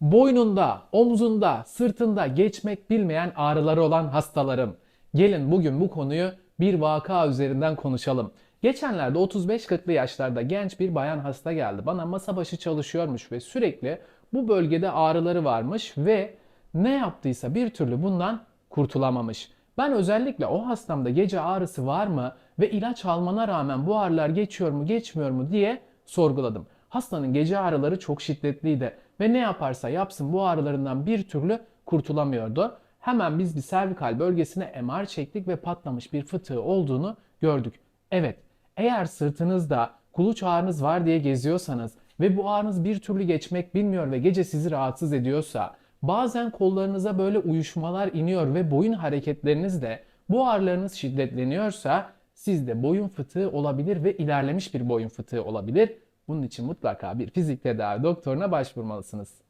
Boynunda, omzunda, sırtında geçmek bilmeyen ağrıları olan hastalarım. Gelin bugün bu konuyu bir vaka üzerinden konuşalım. Geçenlerde 35-40'lı yaşlarda genç bir bayan hasta geldi. Bana masa başı çalışıyormuş ve sürekli bu bölgede ağrıları varmış ve ne yaptıysa bir türlü bundan kurtulamamış. Ben özellikle o hastamda gece ağrısı var mı ve ilaç almana rağmen bu ağrılar geçiyor mu geçmiyor mu diye sorguladım. Hastanın gece ağrıları çok şiddetliydi ve ne yaparsa yapsın bu ağrılarından bir türlü kurtulamıyordu. Hemen biz bir servikal bölgesine MR çektik ve patlamış bir fıtığı olduğunu gördük. Evet, eğer sırtınızda kuluç ağrınız var diye geziyorsanız ve bu ağrınız bir türlü geçmek bilmiyor ve gece sizi rahatsız ediyorsa, bazen kollarınıza böyle uyuşmalar iniyor ve boyun hareketlerinizde bu ağrılarınız şiddetleniyorsa sizde boyun fıtığı olabilir ve ilerlemiş bir boyun fıtığı olabilir. Bunun için mutlaka bir fizik tedavi doktoruna başvurmalısınız.